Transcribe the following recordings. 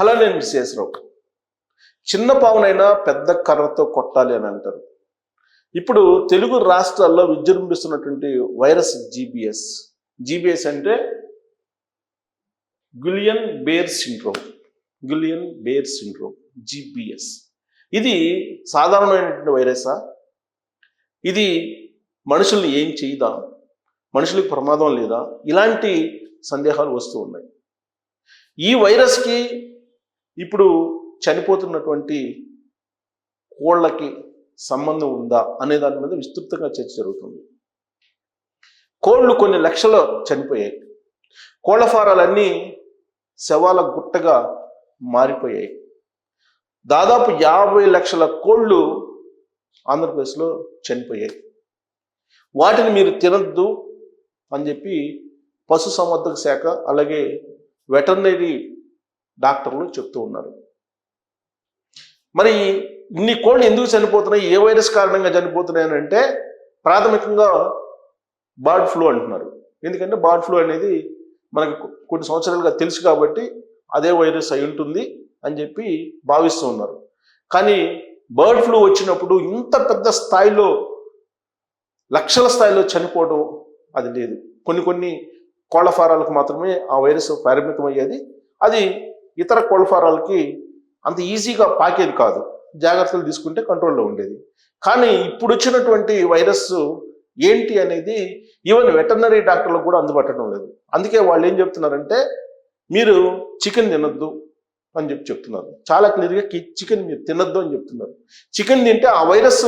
అలా నేను విశ్వేశ్వరరావు చిన్న పావునైనా పెద్ద కర్రతో కొట్టాలి అని అంటారు. ఇప్పుడు తెలుగు రాష్ట్రాల్లో విజృంభిస్తున్నటువంటి వైరస్ జీబీఎస్. జీబీఎస్ అంటే Guillain Barre syndrome. Guillain Barre syndrome GBS. ఇది సాధారణమైనటువంటి వైరసా? ఇది మనుషుల్ని ఏం చేయదా? మనుషులకు ప్రమాదం లేదా? ఇలాంటి సందేహాలు వస్తూ ఉన్నాయి. ఈ వైరస్కి ఇప్పుడు చనిపోతున్నటువంటి కోళ్ళకి సంబంధం ఉందా అనే దాని మీద విస్తృతంగా చర్చ జరుగుతుంది. కోళ్ళు కొన్ని లక్షలు చనిపోయాయి. కోళ్ళ ఫారాలన్నీ శవాల గుట్టగా మారిపోయాయి. దాదాపు యాభై లక్షల కోళ్ళు ఆంధ్రప్రదేశ్లో చనిపోయాయి. వాటిని మీరు తినద్దు అని చెప్పి పశు సంవర్ధక శాఖ అలాగే వెటర్నరీ డాక్టర్లు చెప్తూ ఉన్నారు. మరి ఇన్ని కోళ్ళు ఎందుకు చనిపోతున్నాయి? ఏ వైరస్ కారణంగా చనిపోతున్నాయి అని అంటే ప్రాథమికంగా బర్డ్ ఫ్లూ అంటున్నారు. ఎందుకంటే బర్డ్ ఫ్లూ అనేది మనకు కొన్ని సంవత్సరాలుగా తెలుసు కాబట్టి అదే వైరస్ అయి ఉంటుంది అని చెప్పి భావిస్తూ ఉన్నారు. కానీ బర్డ్ ఫ్లూ వచ్చినప్పుడు ఇంత పెద్ద స్థాయిలో లక్షల స్థాయిలో చనిపోవడం అది లేదు. కొన్ని కొన్ని కోళ్ళ ఫారాలకు మాత్రమే ఆ వైరస్ ప్రారంభితమయ్యేది అది ఇతర కోళ్ళ ఫారాలకి అంత ఈజీగా పాకేది కాదు. జాగ్రత్తలు తీసుకుంటే కంట్రోల్లో ఉండేది. కానీ ఇప్పుడు వచ్చినటువంటి వైరస్ ఏంటి అనేది ఈవెన్ వెటర్నరీ డాక్టర్లకు కూడా అందుబాటులో లేదు. అందుకే వాళ్ళు ఏం చెప్తున్నారంటే మీరు చికెన్ తినొద్దు అని చెప్పి చెప్తున్నారు. చాలా క్లియర్గా చికెన్ మీరు తినొద్దు అని చెప్తున్నారు. చికెన్ తింటే ఆ వైరస్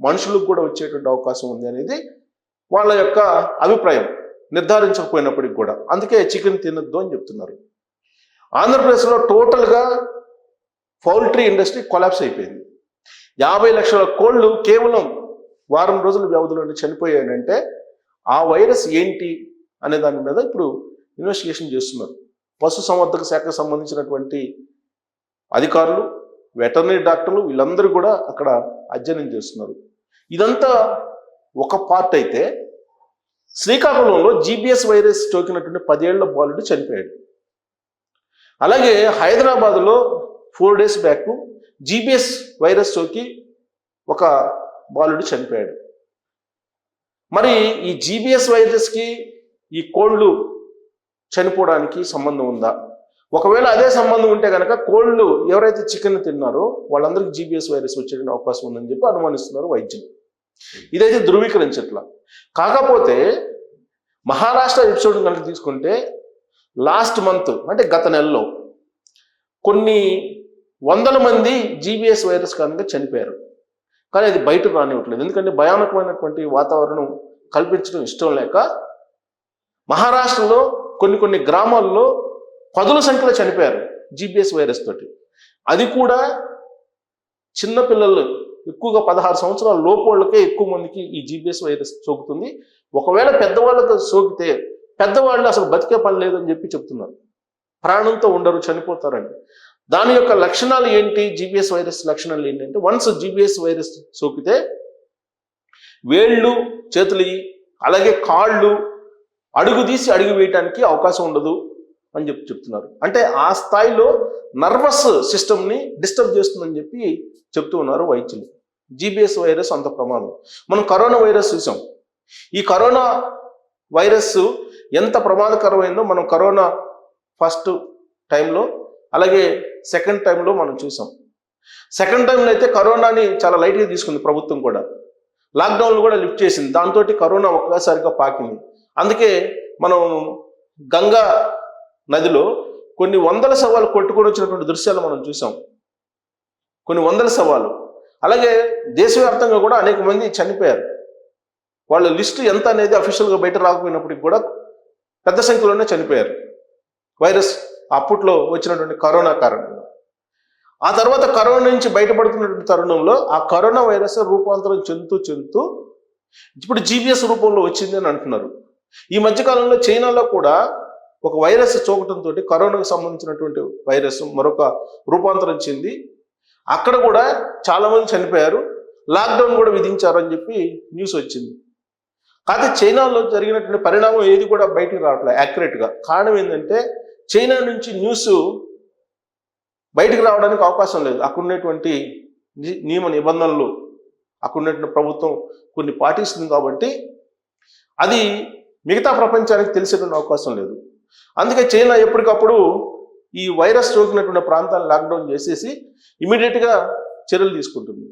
మనుషులకు కూడా వచ్చేటువంటి అవకాశం ఉంది అనేది వాళ్ళ యొక్క అభిప్రాయం. నిర్ధారించకపోయినప్పటికి కూడా. అందుకే చికెన్ తినొద్దు అని చెప్తున్నారు. ఆంధ్రప్రదేశ్లో టోటల్గా పౌల్ట్రీ ఇండస్ట్రీ కొలాప్స్ అయిపోయింది. యాభై లక్షల కోళ్ళు కేవలం వారం రోజుల వ్యవధిలోనే చనిపోయాయంటే ఆ వైరస్ ఏంటి అనే దాని మీద ఇప్పుడు ఇన్వెస్టిగేషన్ చేస్తున్నారు. పశు సంవర్ధక శాఖకు సంబంధించినటువంటి అధికారులు వెటర్నరీ డాక్టర్లు వీళ్ళందరూ కూడా అక్కడ అధ్యయనం చేస్తున్నారు. ఇదంతా ఒక పార్ట్ అయితే శ్రీకాకుళంలో జీబీఎస్ వైరస్ సోకినటువంటి పదేళ్ళ బాలుడు చనిపోయాడు. అలాగే హైదరాబాద్లో four days back GBS virus సోకి ఒక బాలుడు చనిపోయాడు. మరి ఈ జీబీఎస్ వైరస్కి ఈ కోళ్ళు చనిపోవడానికి సంబంధం ఉందా? ఒకవేళ అదే సంబంధం ఉంటే కనుక కోళ్ళు ఎవరైతే చికెన్ తిన్నారో వాళ్ళందరికీ జీబీఎస్ వైరస్ వచ్చే అవకాశం ఉందని చెప్పి అనుమానిస్తున్నారు వైద్యులు. ఇదైతే ధృవీకరించట్ల. కాకపోతే మహారాష్ట్ర ఎపిసోడ్ కనుక తీసుకుంటే లాస్ట్ మంత్ అంటే గత నెలలో కొన్ని వందల మంది జీబీఎస్ వైరస్ కారణంగా చనిపోయారు. కానీ అది బయట రానివ్వట్లేదు. ఎందుకంటే భయానకమైనటువంటి వాతావరణం కల్పించడం ఇష్టం లేక మహారాష్ట్రలో కొన్ని కొన్ని గ్రామాల్లో పదుల సంఖ్యలో చనిపోయారు జీబీఎస్ వైరస్ తోటి. అది కూడా చిన్నపిల్లలు ఎక్కువగా పదహారు సంవత్సరాల లోపు వాళ్ళకే ఎక్కువ మందికి ఈ జీబీఎస్ వైరస్ సోకుతుంది. ఒకవేళ పెద్దవాళ్ళకు సోకితే పెద్దవాళ్ళు అసలు బతికే పని లేదని చెప్పి చెప్తున్నారు. ప్రాణంతో ఉండరు చనిపోతారని దాని యొక్క లక్షణాలు ఏంటి? జీబీఎస్ వైరస్ లక్షణాలు ఏంటంటే వన్స్ జీబీఎస్ వైరస్ సోకితే వేళ్ళు చేతులు అలాగే కాళ్ళు అడుగు తీసి అడుగు వేయటానికి అవకాశం ఉండదు అని చెప్పి చెప్తున్నారు. అంటే ఆ స్థాయిలో నర్వస్ సిస్టమ్ని డిస్టర్బ్ చేస్తుందని చెప్పి చెప్తూ ఉన్నారు వైద్యులు. జీబీఎస్ వైరస్ అంత ప్రమాదం. మనం కరోనా వైరస్ చూసాం. ఈ కరోనా వైరస్ ఎంత ప్రమాదకరమైందో మనం కరోనా ఫస్ట్ టైంలో అలాగే సెకండ్ టైంలో మనం చూసాం. సెకండ్ టైంలో అయితే కరోనాని చాలా లైట్గా తీసుకుంది ప్రభుత్వం కూడా. లాక్డౌన్లు కూడా లిఫ్ట్ చేసింది. దాంతో కరోనా ఒక్కసారిగా పాకింది. అందుకే మనం గంగా నదిలో కొన్ని వందల సవాలు కొట్టుకొని వచ్చినటువంటి దృశ్యాలు మనం చూసాం. కొన్ని వందల సవాలు అలాగే దేశవ్యాప్తంగా కూడా అనేక మంది చనిపోయారు. వాళ్ళ లిస్టు ఎంత అనేది అఫీషియల్గా బయట రాకపోయినప్పటికి కూడా పెద్ద సంఖ్యలోనే చనిపోయారు. వైరస్ అప్పట్లో వచ్చినటువంటి కరోనా కారణంగా. ఆ తర్వాత కరోనా నుంచి బయటపడుతున్నటువంటి తరుణంలో ఆ కరోనా వైరస్ రూపాంతరం చెందుతూ చెందుతూ ఇప్పుడు జీబీఎస్ రూపంలో వచ్చింది అని అంటున్నారు. ఈ మధ్యకాలంలో చైనాలో కూడా ఒక వైరస్ చోకటంతో కరోనాకు సంబంధించినటువంటి వైరస్ మరొక రూపాంతరం చెంది అక్కడ కూడా చాలామంది చనిపోయారు. లాక్డౌన్ కూడా విధించారని చెప్పి న్యూస్ వచ్చింది. కాకపోతే చైనాలో జరిగినటువంటి పరిణామం ఏది కూడా బయటికి రావట్లేదు యాక్యురేట్గా కారణం ఏంటంటే చైనా నుంచి న్యూస్ బయటికి రావడానికి అవకాశం లేదు. అక్కడున్నటువంటి ని- నియమ నిబంధనలు అక్కడున్నటువంటి ప్రభుత్వం కొన్ని పాటిస్తుంది కాబట్టి అది మిగతా ప్రపంచానికి తెలిసేటువంటి అవకాశం లేదు. అందుకే చైనా ఎప్పటికప్పుడు ఈ వైరస్ సోకినటువంటి ప్రాంతాలను లాక్డౌన్ చేసేసి ఇమీడియట్గా చర్యలు తీసుకుంటుంది.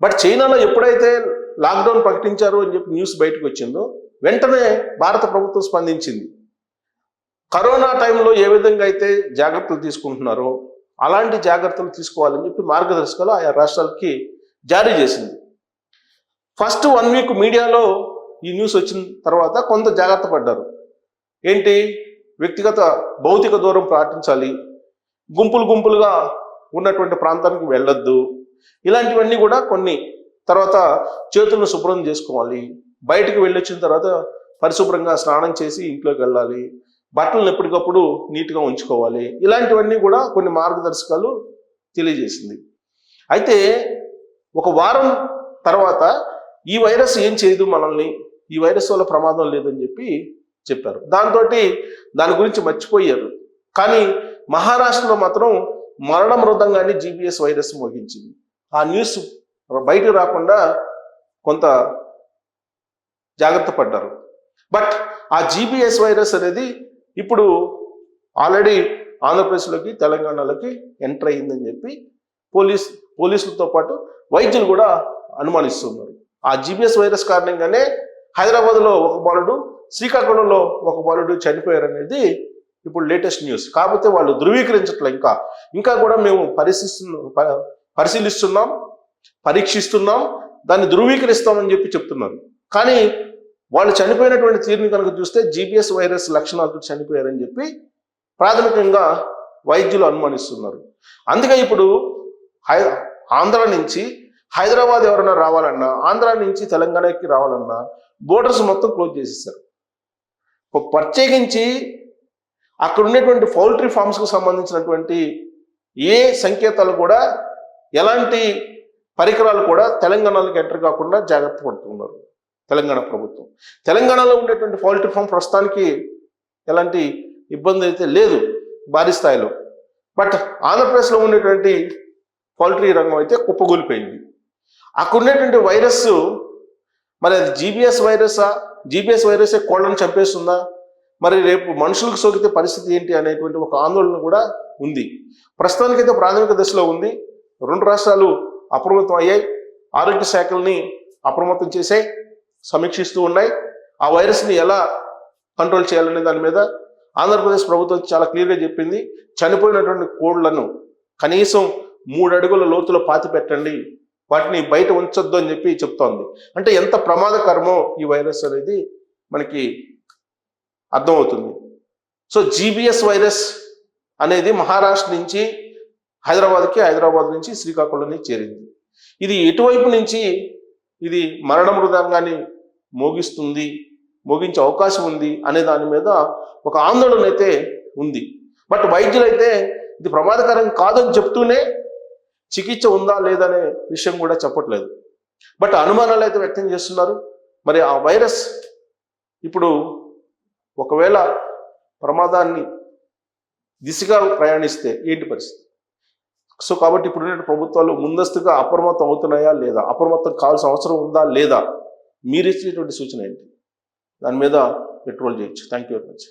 బట్ చైనాలో ఎప్పుడైతే లాక్డౌన్ ప్రకటించారు అని చెప్పి న్యూస్ బయటకు వచ్చిందో వెంటనే భారత ప్రభుత్వం స్పందించింది. కరోనా టైంలో ఏ విధంగా అయితే జాగ్రత్తలు తీసుకుంటున్నారో అలాంటి జాగ్రత్తలు తీసుకోవాలని చెప్పి మార్గదర్శకాలు ఆయా రాష్ట్రాలకి జారీ చేసింది. ఫస్ట్ వన్ వీక్ మీడియాలో ఈ న్యూస్ వచ్చిన తర్వాత కొంత జాగ్రత్త పడ్డారు. ఏంటి? వ్యక్తిగత భౌతిక దూరం పాటించాలి. గుంపులు గుంపులుగా ఉన్నటువంటి ప్రాంతానికి వెళ్ళొద్దు. ఇలాంటివన్నీ కూడా కొన్ని తర్వాత చేతులను శుభ్రం చేసుకోవాలి. బయటకు వెళ్ళొచ్చిన తర్వాత పరిశుభ్రంగా స్నానం చేసి ఇంట్లోకి వెళ్ళాలి. బట్టలను ఎప్పటికప్పుడు నీట్గా ఉంచుకోవాలి. ఇలాంటివన్నీ కూడా కొన్ని మార్గదర్శకాలు తెలియజేసింది. అయితే ఒక వారం తర్వాత ఈ వైరస్ ఏం చేయదు మనల్ని ఈ వైరస్ వల్ల ప్రమాదం లేదని చెప్పి చెప్పారు. దాంతో దాని గురించి మర్చిపోయారు. కానీ మహారాష్ట్రలో మాత్రం మరణ మృదంగాన్ని జీబీఎస్ వైరస్ మోగించింది. ఆ న్యూస్ బయటకు రాకుండా కొంత జాగ్రత్త పడ్డారు. బట్ ఆ జీబీఎస్ వైరస్ అనేది ఇప్పుడు ఆల్రెడీ ఆంధ్రప్రదేశ్లోకి తెలంగాణలోకి ఎంటర్ అయ్యిందని చెప్పి పోలీస్ పోలీసులతో పాటు వైద్యులు కూడా అనుమానిస్తున్నారు ఆ జీబీఎస్ వైరస్ కారణంగానే హైదరాబాద్లో ఒక బాలుడు శ్రీకాకుళంలో ఒక బాలుడు చనిపోయారు అనేది ఇప్పుడు లేటెస్ట్ న్యూస్. కాకపోతే వాళ్ళు ధృవీకరించట్లే ఇంకా. ఇంకా కూడా మేము పరిశీలిస్తున్నాం ప- పరిశీలిస్తున్నాం. పరీక్షిస్తున్నాం దాన్ని ధృవీకరిస్తామని చెప్పి చెప్తున్నారు. కానీ వాళ్ళు చనిపోయినటువంటి తీరుని కనుక చూస్తే జీబీఎస్ వైరస్ లక్షణాలతో చనిపోయారని చెప్పి ప్రాథమికంగా వైద్యులు అనుమానిస్తున్నారు. అందుకే ఇప్పుడు హై ఆంధ్ర నుంచి హైదరాబాద్ ఎవరైనా రావాలన్నా ఆంధ్ర నుంచి తెలంగాణకి రావాలన్నా బోర్డర్స్ మొత్తం క్లోజ్ చేసేసారు. ఒక ప్రత్యేకించి అక్కడ ఉండేటువంటి పౌల్ట్రీ ఫామ్స్కు సంబంధించినటువంటి ఏ సంకేతాలు కూడా ఎలాంటి పరికరాలు కూడా తెలంగాణలోకి ఎంటర్ కాకుండా జాగ్రత్త పడుతున్నారు తెలంగాణ ప్రభుత్వం. తెలంగాణలో ఉండేటువంటి పౌల్ట్రీ ఫామ్ ప్రస్తుతానికి ఎలాంటి ఇబ్బంది అయితే లేదు భారీ స్థాయిలో. బట్ ఆంధ్రప్రదేశ్లో ఉండేటువంటి పౌల్ట్రీ రంగం అయితే కుప్పగూలిపోయింది అక్కడ ఉండేటువంటి వైరస్ మరి అది జీబీఎస్ వైరసా? జీబీఎస్ వైరసే కోళ్ళను చంపేస్తుందా? మరి రేపు మనుషులకు సోకితే పరిస్థితి ఏంటి అనేటువంటి ఒక ఆందోళన కూడా ఉంది. ప్రస్తుతానికైతే ప్రాథమిక దశలో ఉంది. రెండు రాష్ట్రాలు అప్రమత్తం అయ్యాయి ఆరోగ్య శాఖల్ని అప్రమత్తం చేశాయి సమీక్షిస్తూ ఉన్నాయి. ఆ వైరస్ని ఎలా కంట్రోల్ చేయాలనే దాని మీద ఆంధ్రప్రదేశ్ ప్రభుత్వం చాలా క్లియర్గా చెప్పింది. చనిపోయినటువంటి కోళ్ళను కనీసం మూడు అడుగుల లోతులో పాతి పెట్టండి. వాటిని బయట ఉంచొద్దు అని చెప్పి చెప్తోంది. అంటే ఎంత ప్రమాదకరమో ఈ వైరస్ అనేది మనకి అర్థమవుతుంది. సో జీబీఎస్ వైరస్ అనేది మహారాష్ట్ర నుంచి హైదరాబాద్కి హైదరాబాద్ నుంచి శ్రీకాకుళం చేరింది. ఇది ఎటువైపు నుంచి ఇది మరణ మృదంగాన్ని మోగిస్తుంది మోగించే అవకాశం ఉంది అనే దాని మీద ఒక ఆందోళన అయితే ఉంది. బట్ వైద్యులైతే ఇది ప్రమాదకరం కాదని చెప్తూనే చికిత్స ఉందా లేదనే విషయం కూడా చెప్పట్లేదు. బట్ అనుమానాలు అయితే వ్యక్తం చేస్తున్నారు. మరి ఆ వైరస్ ఇప్పుడు ఒకవేళ ప్రమాదాన్ని దిశగా ప్రయాణిస్తే ఏంటి పరిస్థితి? సో కాబట్టి ఇప్పుడున్న ప్రభుత్వాలు ముందస్తుగా అప్రమత్తం అవుతున్నాయా లేదా? అప్రమత్తం కావాల్సిన అవసరం ఉందా లేదా? మీరు ఇచ్చినటువంటి సూచన ఏంటి? దాని మీద పెట్రోల్ చేయొచ్చు. Thank you very much